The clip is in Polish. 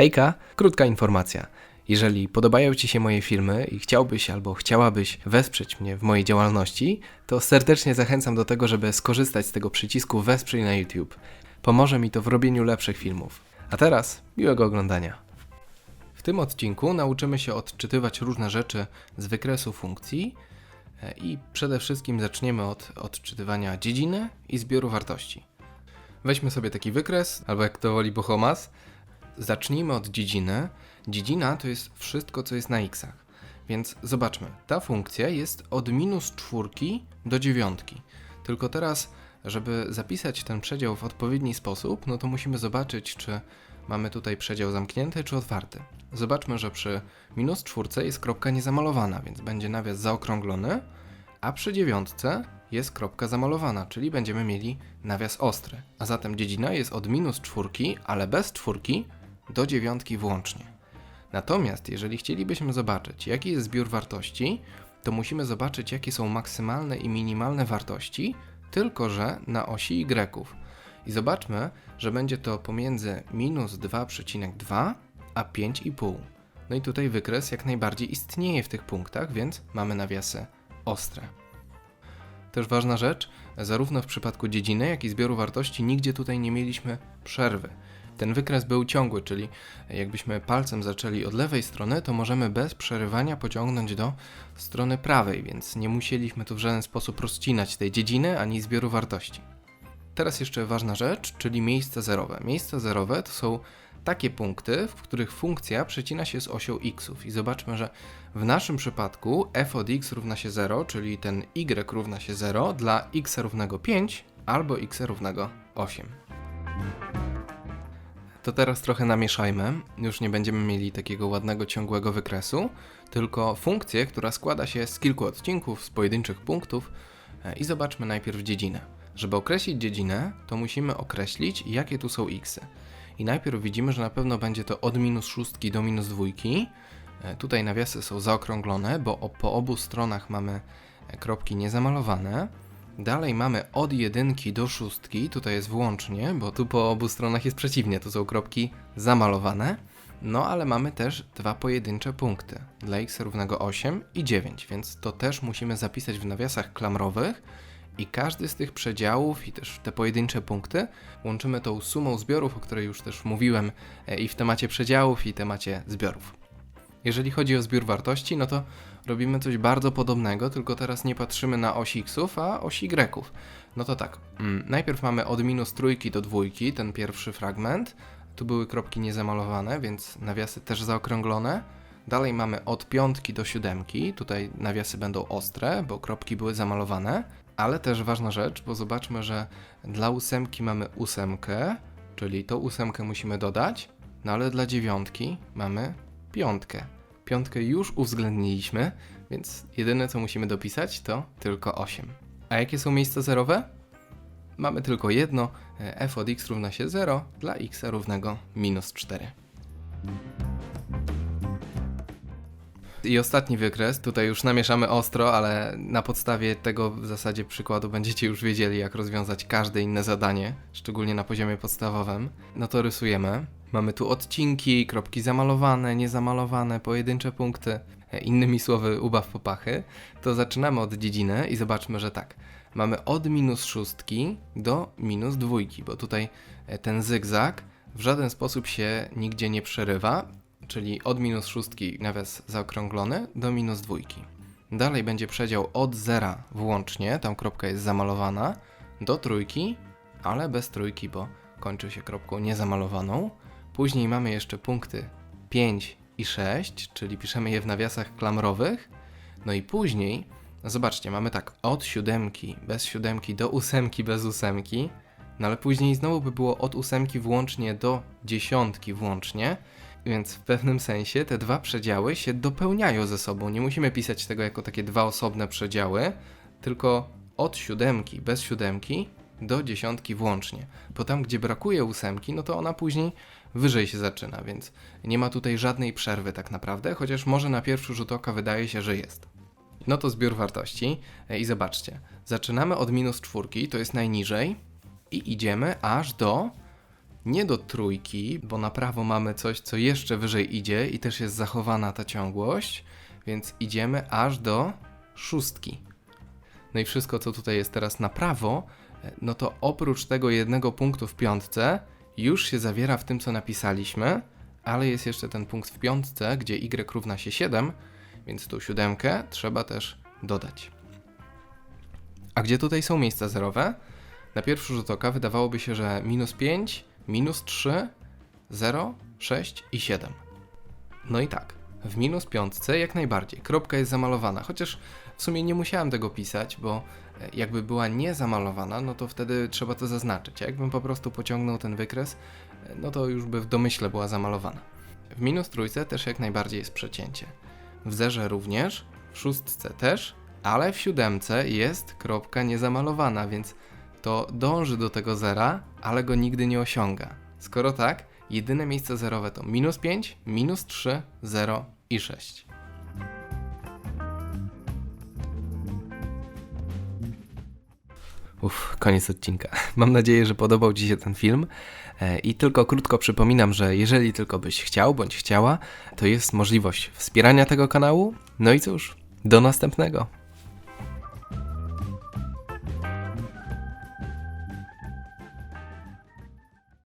Hejka, krótka informacja. Jeżeli podobają Ci się moje filmy i chciałbyś albo chciałabyś wesprzeć mnie w mojej działalności, to serdecznie zachęcam do tego, żeby skorzystać z tego przycisku Wesprzyj na YouTube. Pomoże mi to w robieniu lepszych filmów. A teraz miłego oglądania. W tym odcinku nauczymy się odczytywać różne rzeczy z wykresu funkcji e, i przede wszystkim zaczniemy od odczytywania dziedziny i zbioru wartości. Weźmy sobie taki wykres, albo jak to woli Bohomas. Zacznijmy od dziedziny. Dziedzina to jest wszystko, co jest na xach. Więc zobaczmy, ta funkcja jest od minus czwórki do dziewiątki. Tylko teraz, żeby zapisać ten przedział w odpowiedni sposób, no to musimy zobaczyć, czy mamy tutaj przedział zamknięty czy otwarty. Zobaczmy, że przy minus czwórce jest kropka niezamalowana, więc będzie nawias zaokrąglony, a przy dziewiątce jest kropka zamalowana, czyli będziemy mieli nawias ostry. A zatem dziedzina jest od minus czwórki, ale bez czwórki, do dziewiątki włącznie. Natomiast jeżeli chcielibyśmy zobaczyć, jaki jest zbiór wartości, to musimy zobaczyć, jakie są maksymalne i minimalne wartości, tylko że na osi y. I zobaczmy, że będzie to pomiędzy minus 2,2 a 5,5. No i tutaj wykres jak najbardziej istnieje w tych punktach, więc mamy nawiasy ostre. Też ważna rzecz, zarówno w przypadku dziedziny, jak i zbioru wartości nigdzie tutaj nie mieliśmy przerwy. Ten wykres był ciągły, czyli jakbyśmy palcem zaczęli od lewej strony, to możemy bez przerywania pociągnąć do strony prawej, więc nie musieliśmy tu w żaden sposób rozcinać tej dziedziny ani zbioru wartości. Teraz jeszcze ważna rzecz, czyli miejsca zerowe. Miejsca zerowe to są takie punkty, w których funkcja przecina się z osią xów. I zobaczmy, że w naszym przypadku f od x równa się 0, czyli ten y równa się 0 dla x równego 5 albo x równego 8. To teraz trochę namieszajmy. Już nie będziemy mieli takiego ładnego, ciągłego wykresu, tylko funkcję, która składa się z kilku odcinków, z pojedynczych punktów e, i zobaczmy najpierw dziedzinę. Żeby określić dziedzinę, to musimy określić, jakie tu są xy. I najpierw widzimy, że na pewno będzie to od minus szóstki do minus dwójki. E, tutaj nawiasy są zaokrąglone, bo po obu stronach mamy e, kropki niezamalowane. Dalej mamy od jedynki do szóstki, tutaj jest włącznie, bo tu po obu stronach jest przeciwnie, tu są kropki zamalowane. No ale mamy też dwa pojedyncze punkty dla x równego 8 i 9, więc to też musimy zapisać w nawiasach klamrowych i każdy z tych przedziałów i też te pojedyncze punkty łączymy tą sumą zbiorów, o której już też mówiłem e, i w temacie przedziałów i temacie zbiorów. Jeżeli chodzi o zbiór wartości, no to robimy coś bardzo podobnego, tylko teraz nie patrzymy na osi xów, a osi y. No to tak, mm, najpierw mamy od minus trójki do dwójki, ten pierwszy fragment. Tu były kropki niezamalowane, więc nawiasy też zaokrąglone. Dalej mamy od piątki do siódemki, tutaj nawiasy będą ostre, bo kropki były zamalowane. Ale też ważna rzecz, bo zobaczmy, że dla ósemki mamy ósemkę, czyli tą ósemkę musimy dodać, no ale dla dziewiątki mamy piątkę. Piątkę już uwzględniliśmy, więc jedyne co musimy dopisać to tylko 8. A jakie są miejsca zerowe? Mamy tylko jedno, e, f od x równa się 0 dla x równego minus 4. I ostatni wykres, tutaj już namieszamy ostro, ale na podstawie tego w zasadzie przykładu będziecie już wiedzieli, jak rozwiązać każde inne zadanie, szczególnie na poziomie podstawowym. No to rysujemy. Mamy tu odcinki, kropki zamalowane, niezamalowane, pojedyncze punkty, innymi słowy ubaw popachy. To zaczynamy od dziedziny i zobaczmy, że tak. Mamy od minus szóstki do minus dwójki, bo tutaj e, ten zygzak w żaden sposób się nigdzie nie przerywa, czyli od minus szóstki nawias zaokrąglony do minus dwójki. Dalej będzie przedział od zera włącznie, tam kropka jest zamalowana, do trójki, ale bez trójki, bo kończy się kropką niezamalowaną. Później mamy jeszcze punkty 5 i 6, czyli piszemy je w nawiasach klamrowych. No i później, zobaczcie, mamy tak od siódemki bez siódemki do ósemki bez ósemki, no ale później znowu by było od ósemki włącznie do dziesiątki włącznie, więc w pewnym sensie te dwa przedziały się dopełniają ze sobą. Nie musimy pisać tego jako takie dwa osobne przedziały, tylko od siódemki bez siódemki do dziesiątki włącznie. Bo tam, gdzie brakuje ósemki, no to ona później wyżej się zaczyna, więc nie ma tutaj żadnej przerwy tak naprawdę, chociaż może na pierwszy rzut oka wydaje się, że jest. No to zbiór wartości e, i zobaczcie. Zaczynamy od minus czwórki, to jest najniżej i idziemy aż do nie do trójki, bo na prawo mamy coś, co jeszcze wyżej idzie i też jest zachowana ta ciągłość, więc idziemy aż do szóstki. No i wszystko, co tutaj jest teraz na prawo, no to oprócz tego jednego punktu w piątce, już się zawiera w tym, co napisaliśmy, ale jest jeszcze ten punkt w piątce, gdzie y równa się 7, więc tą siódemkę trzeba też dodać. A gdzie tutaj są miejsca zerowe? Na pierwszy rzut oka wydawałoby się, że minus 5, minus 3, 0, 6 i 7. No i tak, w minus piątce jak najbardziej. Kropka jest zamalowana, chociaż w sumie nie musiałem tego pisać, bo jakby była niezamalowana, no to wtedy trzeba to zaznaczyć. A jakbym po prostu pociągnął ten wykres, no to już by w domyśle była zamalowana. W minus trójce też jak najbardziej jest przecięcie. W zerze również, w szóstce też, ale w siódemce jest kropka niezamalowana, więc to dąży do tego zera, ale go nigdy nie osiąga. Skoro tak, jedyne miejsca zerowe to minus 5, minus 3, 0 i 6. Uff, koniec odcinka. Mam nadzieję, że podobał Ci się ten film. E, I tylko krótko przypominam, że jeżeli tylko byś chciał bądź chciała, to jest możliwość wspierania tego kanału. No i cóż, do następnego.